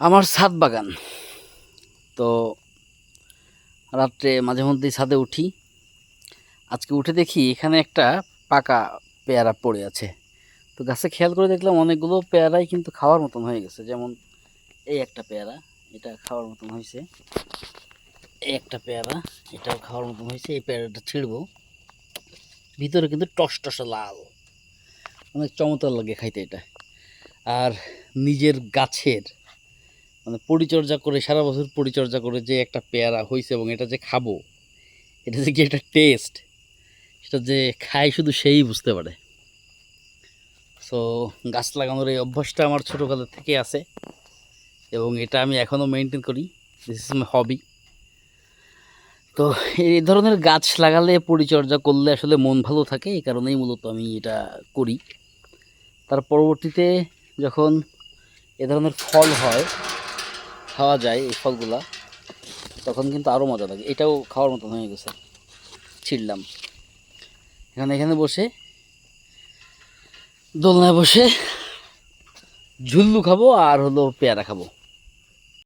আমার ছাদ বাগান। তো রাত্রে মাঝে মধ্যেই ছাদে উঠি। আজকে উঠে দেখি এখানে একটা পাকা পেয়ারা পড়ে আছে। তো গাছে খেয়াল করে দেখলাম অনেকগুলো পেয়ারাই কিন্তু খাওয়ার মতন হয়ে গেছে। যেমন এই একটা পেয়ারা, এটা খাওয়ার মতন হয়েছে। এই একটা পেয়ারা, এটাও খাওয়ার মতন হয়েছে। এই পেয়ারাটা ছিঁড়বো। ভিতরে কিন্তু টস টসা লাল। অনেক চমৎকার লাগে খাইতে এটা। আর নিজের গাছের মানে পরিচর্যা করে, সারা বছর পরিচর্যা করে যে একটা পেয়ারা হয়েছে এবং এটা যে খাব, এটা যে কি একটা টেস্ট সেটা যে খায় শুধু সেই বুঝতে পারে। সো গাছ লাগানোর এই অভ্যাসটা আমার ছোটোকালের থেকে আছে এবং এটা আমি এখনও মেনটেন করি। দিস ইজ মাই হবি তো এই ধরনের গাছ লাগালে, পরিচর্যা করলে আসলে মন ভালো থাকে, এই কারণেই মূলত আমি এটা করি। তার পরবর্তীতে যখন এ ধরনের ফল হয় খাওয়া যায় এই ফলগুলা, তখন কিন্তু আরও মজা লাগে। এটাও খাওয়ার মতন হয়ে গেছে, ছিঁড়লাম। এখানে এখানে বসে, দোলনায় বসে, ঝুল্লু খাব আর হলো পেয়ারা খাব।